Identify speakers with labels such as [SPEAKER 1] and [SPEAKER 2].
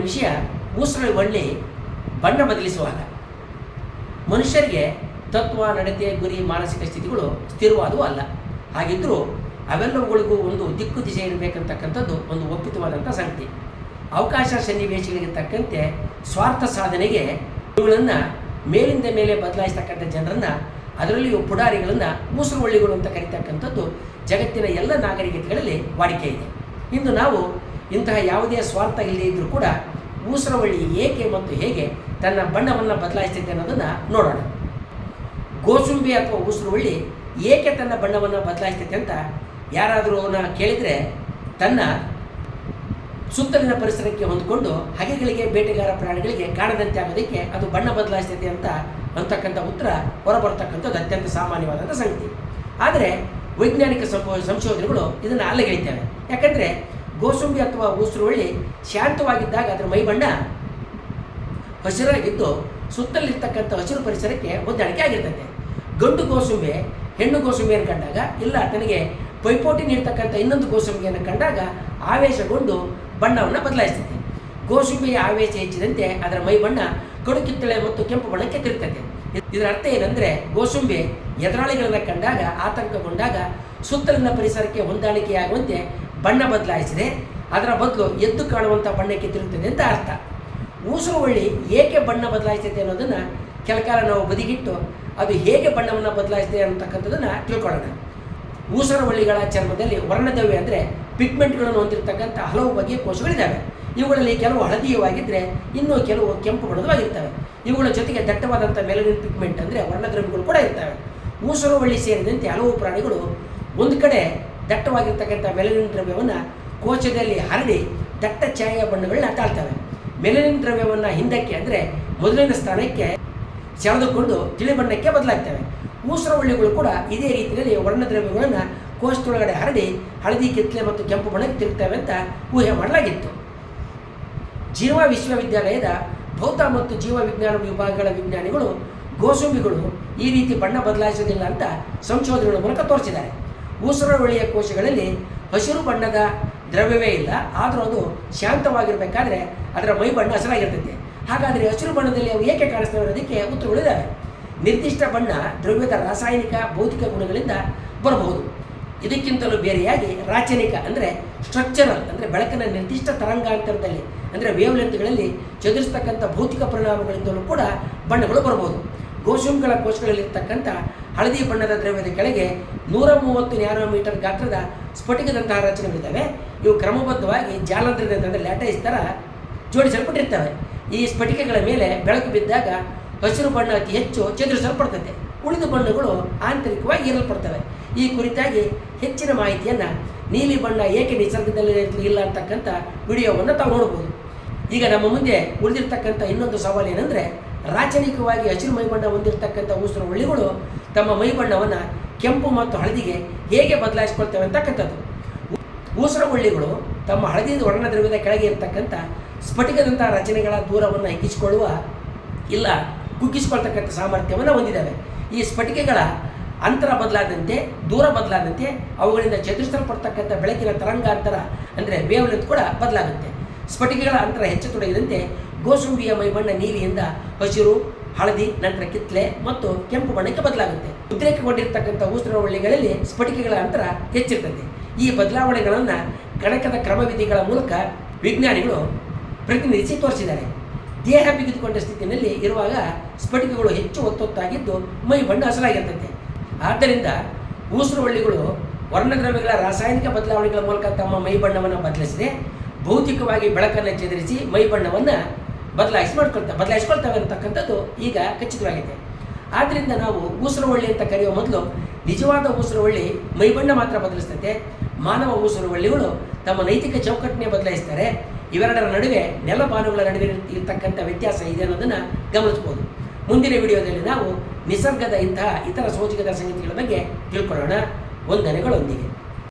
[SPEAKER 1] ವಿಷಯ ಊಸರ ಒಳ್ಳೆ ಬಣ್ಣ ಬದಲಿಸುವಾಗ. ಮನುಷ್ಯರಿಗೆ ತತ್ವ, ನಡತೆ, ಗುರಿ, ಮಾನಸಿಕ ಸ್ಥಿತಿಗಳು ಸ್ಥಿರವಾದವು ಅಲ್ಲ. ಹಾಗಿದ್ದರೂ ಅವೆಲ್ಲವುಗಳಿಗೂ ಒಂದು ದಿಕ್ಕು ದಿಶೆ ಇರಬೇಕಂತಕ್ಕಂಥದ್ದು ಒಂದು ಒಪ್ಪಿತವಾದಂಥ ಸಂಗತಿ. ಅವಕಾಶ ಸನ್ನಿವೇಶಗಳಿಗೆ ತಕ್ಕಂತೆ ಸ್ವಾರ್ಥ ಸಾಧನೆಗೆ ಇವುಗಳನ್ನು ಮೇಲಿಂದ ಮೇಲೆ ಬದಲಾಯಿಸ್ತಕ್ಕಂಥ ಜನರನ್ನು ಅದರಲ್ಲಿಯೂ ಪುಡಾರಿಗಳನ್ನು ಮುಸುರುವಳ್ಳಿಗಳು ಅಂತ ಕರೀತಕ್ಕಂಥದ್ದು ಜಗತ್ತಿನ ಎಲ್ಲ ನಾಗರಿಕತೆಗಳಲ್ಲಿ ವಾಡಿಕೆ ಇದೆ. ಇಂದು ನಾವು ಇಂತಹ ಯಾವುದೇ ಸ್ವಾರ್ಥ ಇಲ್ಲದೇ ಇದ್ದರೂ ಕೂಡ ಊಸರವಳ್ಳಿ ಏಕೆ ಮತ್ತು ಹೇಗೆ ತನ್ನ ಬಣ್ಣವನ್ನು ಬದಲಾಯಿಸ್ತಿದೆ ಅನ್ನೋದನ್ನು ನೋಡೋಣ. ಗೋಸುಂಬಿ ಅಥವಾ ಊಸರವಳ್ಳಿ ಏಕೆ ತನ್ನ ಬಣ್ಣವನ್ನು ಬದಲಾಯಿಸ್ತೈತೆ ಅಂತ ಯಾರಾದರೂ ಅವನ್ನ ಕೇಳಿದರೆ ತನ್ನ ಸುತ್ತಲಿನ ಪರಿಸರಕ್ಕೆ ಹೊಂದಿಕೊಂಡು ಹಗೆಗಳಿಗೆ, ಬೇಟೆಗಾರ ಪ್ರಾಣಿಗಳಿಗೆ ಕಾಣದಂತೆ ಆಗೋದಕ್ಕೆ ಅದು ಬಣ್ಣ ಬದಲಾಯಿಸ್ತೈತೆ ಅಂತ ಅಂತಕ್ಕಂಥ ಉತ್ತರ ಹೊರಬರ್ತಕ್ಕಂಥದ್ದು ಅತ್ಯಂತ ಸಾಮಾನ್ಯವಾದಂಥ ಸಂಗತಿ. ಆದರೆ ವೈಜ್ಞಾನಿಕ ಸಂಶೋಧನೆಗಳು ಇದನ್ನು ಅಲ್ಲಗೈತವೆ ಯಾಕಂದರೆ ಗೋಸುಂಬಿ ಅಥವಾ ಊಸರುವಳ್ಳಿ ಶಾಂತವಾಗಿದ್ದಾಗ ಅದರ ಮೈಬಣ್ಣ ಹಸಿರಾಗಿದ್ದು ಸುತ್ತಲಿರ್ತಕ್ಕಂಥ ಹಸಿರು ಪರಿಸರಕ್ಕೆ ಹೊಂದಾಣಿಕೆ ಆಗಿರ್ತದೆ. ಗಂಡು ಗೋಸುಂಬೆ, ಹೆಣ್ಣು ಗೋಸುಂಬಿಯನ್ನು ಕಂಡಾಗ ಇಲ್ಲ, ತನಗೆ ಪೈಪೋಟಿ ನೀಡ್ತಕ್ಕಂಥ ಇನ್ನೊಂದು ಗೋಸುಂಬಿಯನ್ನು ಕಂಡಾಗ ಆವೇಶಗೊಂಡು ಬಣ್ಣವನ್ನು ಬದಲಾಯಿಸ್ತದೆ ಗೋಸುಂಬಿಯ ಆವೇಶ ಹೆಚ್ಚಿದಂತೆ ಅದರ ಮೈ ಬಣ್ಣ ಕಡು ಕಿತ್ತಳೆ ಮತ್ತು ಕೆಂಪು ಬಣ್ಣಕ್ಕೆ ತಿರುತ್ತದೆ ಇದರ ಅರ್ಥ ಏನಂದರೆ ಗೋಸುಂಬೆ ಎದುರಾಳಿಗಳನ್ನು ಕಂಡಾಗ, ಆತಂಕಗೊಂಡಾಗ ಸುತ್ತಲಿನ ಪರಿಸರಕ್ಕೆ ಹೊಂದಾಣಿಕೆಯಾಗುವಂತೆ ಬಣ್ಣ ಬದಲಾಯಿಸಿದೆ. ಅದರ ಬದಲು ಎದ್ದು ಕಾಣುವಂಥ ಬಣ್ಣಕ್ಕೆ ತಿರುಗುತ್ತದೆ ಅಂತ ಅರ್ಥ. ಊಸುರುವಳ್ಳಿ ಏಕೆ ಬಣ್ಣ ಬದಲಾಯಿಸ್ತೈತೆ ಅನ್ನೋದನ್ನು ಕೆಲಕಾಲ ನಾವು ಬದಿಗಿಟ್ಟು ಅದು ಹೇಗೆ ಬಣ್ಣವನ್ನು ಬದಲಾಯಿಸಿದೆ ಅನ್ನತಕ್ಕಂಥದ್ದನ್ನು ತಿಳ್ಕೊಳ್ಳೋಣ. ಊಸರವಳ್ಳಿಗಳ ಚರ್ಮದಲ್ಲಿ ವರ್ಣದ್ರವ್ಯ ಅಂದರೆ ಪಿಗ್ಮೆಂಟ್ಗಳನ್ನು ಹೊಂದಿರತಕ್ಕಂಥ ಹಲವು ಬಗೆಯ ಕೋಶಗಳಿದ್ದಾವೆ. ಇವುಗಳಲ್ಲಿ ಕೆಲವು ಹಳದಿಯವಾಗಿದ್ದರೆ ಇನ್ನೂ ಕೆಲವು ಕೆಂಪು ಬಣ್ಣದವಾಗಿರ್ತವೆ. ಇವುಗಳ ಜೊತೆಗೆ ದಟ್ಟವಾದಂಥ ಮೆಲನಿನ್ ಪಿಗ್ಮೆಂಟ್ ಅಂದರೆ ವರ್ಣದ್ರವ್ಯಗಳು ಕೂಡ ಇರ್ತವೆ. ಊಸರವಳ್ಳಿ ಸೇರಿದಂತೆ ಹಲವು ಪ್ರಾಣಿಗಳು ಒಂದು ಕಡೆ ದಟ್ಟವಾಗಿರ್ತಕ್ಕಂಥ ಮೆಲನಿನ್ ದ್ರವ್ಯವನ್ನು ಕೋಶದಲ್ಲಿ ಹರಡಿ ದಟ್ಟ ಛಾಯೆಯ ಬಣ್ಣಗಳನ್ನ ತಾಳ್ತವೆ. ಮೆಲನಿನ್ ದ್ರವ್ಯವನ್ನು ಹಿಂದಕ್ಕೆ ಅಂದರೆ ಮೊದಲಿನ ಸ್ಥಾನಕ್ಕೆ ಸೆಳೆದುಕೊಂಡು ತಿಳಿ ಬಣ್ಣಕ್ಕೆ ಬದಲಾಗ್ತವೆ. ಮೂಸರವಳ್ಳಿಗಳು ಕೂಡ ಇದೇ ರೀತಿಯಲ್ಲಿ ವರ್ಣದ್ರವ್ಯಗಳನ್ನು ಕೋಶದೊಳಗಡೆ ಹರಡಿ ಹಳದಿ ಕಿತ್ತಲೆ ಮತ್ತು ಕೆಂಪು ಬಣ್ಣಕ್ಕೆ ತಿರುಗ್ತವೆ ಅಂತ ಊಹೆ ಮಾಡಲಾಗಿತ್ತು. ಜೀವ ವಿಶ್ವವಿದ್ಯಾಲಯದ ಭೌತ ಮತ್ತು ಜೀವ ವಿಜ್ಞಾನ ವಿಭಾಗಗಳ ವಿಜ್ಞಾನಿಗಳು ಗೋಸುಂಬಿಗಳು ಈ ರೀತಿ ಬಣ್ಣ ಬದಲಾಯಿಸೋದಿಲ್ಲ ಅಂತ ಸಂಶೋಧನೆಗಳ ಮೂಲಕ ತೋರಿಸಿದ್ದಾರೆ. ಊಸರವಳ್ಳಿಯ ಕೋಶಗಳಲ್ಲಿ ಹಸಿರು ಬಣ್ಣದ ದ್ರವ್ಯವೇ ಇಲ್ಲ, ಆದರೂ ಅದು ಶಾಂತವಾಗಿರಬೇಕಾದ್ರೆ ಅದರ ಮೈ ಬಣ್ಣ ಹಸಿರಾಗಿರ್ತೈತೆ. ಹಾಗಾದರೆ ಹಸಿರು ಬಣ್ಣದಲ್ಲಿ ಅವು ಏಕೆ ಕಾಣಿಸ್ತವೆ ಅನ್ನೋದಕ್ಕೆ ಉತ್ತರಗಳಿದ್ದಾವೆ ನಿರ್ದಿಷ್ಟ ಬಣ್ಣ ದ್ರವ್ಯದ ರಾಸಾಯನಿಕ ಭೌತಿಕ ಗುಣಗಳಿಂದ ಬರಬಹುದು. ಇದಕ್ಕಿಂತಲೂ ಬೇರೆಯಾಗಿ ರಾಚನಿಕ ಅಂದರೆ ಸ್ಟ್ರಕ್ಚರಲ್ ಅಂದರೆ ಬೆಳಕಿನ ನಿರ್ದಿಷ್ಟ ತರಂಗಾಂತರದಲ್ಲಿ ಅಂದರೆ ವೇವ್ಲೆಂತ್ಗಳಲ್ಲಿ ಚದುರಿಸ್ತಕ್ಕಂಥ ಭೌತಿಕ ಪರಿಣಾಮಗಳಿಂದಲೂ ಕೂಡ ಬಣ್ಣಗಳು ಬರಬಹುದು. ಗೋಶುಂಗಳ ಕೋಶಗಳಲ್ಲಿರ್ತಕ್ಕಂಥ ಹಳದಿ ಬಣ್ಣದ ದ್ರವ್ಯದ ಕೆಳಗೆ ನೂರ ಮೂವತ್ತು ನ್ಯಾನೋಮೀಟರ್ ಗಾತ್ರದ ಸ್ಫಟಿಕದಂತಹ ರಚನೆಗಳಿದ್ದಾವೆ. ಇವು ಕ್ರಮಬದ್ಧವಾಗಿ ಜಾಲಂಧ್ರದಿಂದ ಅಂದರೆ ಲ್ಯಾಟೈಸ್ ಥರ ಜೋಡಿಸಲ್ಪಟ್ಟಿರ್ತವೆ. ಈ ಸ್ಫಟಿಕೆಗಳ ಮೇಲೆ ಬೆಳಕು ಬಿದ್ದಾಗ ಹಸಿರು ಬಣ್ಣ ಅತಿ ಹೆಚ್ಚು ಚದುರಿಸಲ್ಪಡ್ತದೆ. ಉಳಿದ ಬಣ್ಣಗಳು ಆಂತರಿಕವಾಗಿ ಇರಲ್ಪಡ್ತವೆ ಈ ಕುರಿತಾಗಿ ಹೆಚ್ಚಿನ ಮಾಹಿತಿಯನ್ನು ನೀಲಿ ಬಣ್ಣ ಏಕೆ ನಿಸರ್ಗದಲ್ಲಿ ಇಲ್ಲ ಅಂತಕ್ಕಂಥ ವಿಡಿಯೋವನ್ನು ತಾವು ನೋಡ್ಬೋದು. ಈಗ ನಮ್ಮ ಮುಂದೆ ಉಳಿದಿರ್ತಕ್ಕಂಥ ಇನ್ನೊಂದು ಸವಾಲು ಏನಂದರೆ ರಾಚನಿಕವಾಗಿ ಹಸಿರು ಮೈಬಣ್ಣ ಹೊಂದಿರತಕ್ಕಂಥ ಊಸರ ಹುಳಿಗಳು ತಮ್ಮ ಮೈಬಣ್ಣವನ್ನು ಕೆಂಪು ಮತ್ತು ಹಳದಿಗೆ ಹೇಗೆ ಬದಲಾಯಿಸ್ಕೊಳ್ತವೆ ಅಂತಕ್ಕಂಥದ್ದು. ಊಸರ ಹುಳ್ಳಿಗಳು ತಮ್ಮ ಹಳದಿ ವರ್ಣದ್ರವ್ಯದ ಕೆಳಗೆ ಇರತಕ್ಕಂಥ ಸ್ಫಟಿಕದಂಥ ರಚನೆಗಳ ದೂರವನ್ನು ಹೆಚ್ಚಿಸಿಕೊಳ್ಳುವ ಇಲ್ಲ ಕುಗ್ಗಿಸಿಕೊಳ್ತಕ್ಕಂಥ ಸಾಮರ್ಥ್ಯವನ್ನು ಹೊಂದಿದ್ದಾವೆ. ಈ ಸ್ಫಟಿಕೆಗಳ ಅಂತರ ಬದಲಾದಂತೆ, ದೂರ ಬದಲಾದಂತೆ ಅವುಗಳಿಂದ ಚದುರಿಸಲ್ಪಡ್ತಕ್ಕಂಥ ಬೆಳಕಿನ ತರಂಗಾಂತರ ಅಂದರೆ ವೇವ್ಲೆಂತ್ ಕೂಡ ಬದಲಾಗುತ್ತೆ. ಸ್ಫಟಿಕೆಗಳ ಅಂತರ ಹೆಚ್ಚತೊಡಗಿದಂತೆ ಗೋಸುಂಬಿಯ ಮೈಬಣ್ಣ ನೀಲಿಯಿಂದ ಹಸಿರು, ಹಳದಿ, ನಂತರ ಕಿತ್ಲೆ ಮತ್ತು ಕೆಂಪು ಬಣ್ಣಕ್ಕೆ ಬದಲಾಗುತ್ತೆ. ಉದ್ರೇಕಗೊಂಡಿರ್ತಕ್ಕಂಥ ಊಸರವಳ್ಳಿಗಳಲ್ಲಿ ಸ್ಫಟಿಕೆಗಳ ಅಂತರ ಹೆಚ್ಚಿರ್ತದೆ. ಈ ಬದಲಾವಣೆಗಳನ್ನು ಗಣಕದ ಕ್ರಮವಿಧಿಗಳ ಮೂಲಕ ವಿಜ್ಞಾನಿಗಳು ಪ್ರತಿನಿಧಿಸಿ ತೋರಿಸಿದ್ದಾರೆ. ದೇಹ ಬಿಗಿದುಕೊಂಡ ಸ್ಥಿತಿಯಲ್ಲಿ ಇರುವಾಗ ಸ್ಫಟಿಕೆಗಳು ಹೆಚ್ಚು ಒತ್ತೊತ್ತಾಗಿದ್ದು ಮೈ ಬಣ್ಣ ಹಸಲಾಗಿರ್ತದೆ ಆದ್ದರಿಂದ ಉಸ್ರವಳ್ಳಿಗಳು ವರ್ಣದ್ರವ್ಯಗಳ ರಾಸಾಯನಿಕ ಬದಲಾವಣೆಗಳ ಮೂಲಕ ತಮ್ಮ ಮೈ ಬಣ್ಣವನ್ನು ಬದಲಿಸಿದೆ ಭೌತಿಕವಾಗಿ ಬೆಳಕನ್ನು ಚದುರಿಸಿ ಮೈ ಬಣ್ಣವನ್ನು ಬದಲಾಯಿಸಿ ಮಾಡ್ಕೊಳ್ತಾ, ಬದಲಾಯಿಸ್ಕೊಳ್ತವೆ ಅಂತಕ್ಕಂಥದ್ದು ಈಗ ಖಚಿತವಾಗಿದೆ. ಆದ್ದರಿಂದ ನಾವು ಊಸರವಳ್ಳಿ ಅಂತ ಕರೆಯುವ ಮೊದಲು ನಿಜವಾದ ಊಸರವಳ್ಳಿ ಮೈಬಣ್ಣ ಮಾತ್ರ ಬದಲಿಸ್ತದೆ. ಮಾನವ ಊಸರವಳ್ಳಿಗಳು ತಮ್ಮ ನೈತಿಕ ಚೌಕಟ್ಟನ್ನೇ ಬದಲಾಯಿಸ್ತಾರೆ. ಇವೆರಡರ ನಡುವೆ ನೆಲಬಾನುಗಳ ನಡುವೆ ಇರತಕ್ಕಂಥ ವ್ಯತ್ಯಾಸ ಇದೆ ಅನ್ನೋದನ್ನು ಗಮನಿಸ್ಬೋದು ಮುಂದಿನ ವಿಡಿಯೋದಲ್ಲಿ ನಾವು ನಿಸರ್ಗದ ಇಂತಹ ಇತರ ಸೋಜಿಗದ ಸಂಗತಿಗಳ ಬಗ್ಗೆ ತಿಳ್ಕೊಳ್ಳೋಣ. ವಂದನೆಗಳೊಂದಿಗೆ.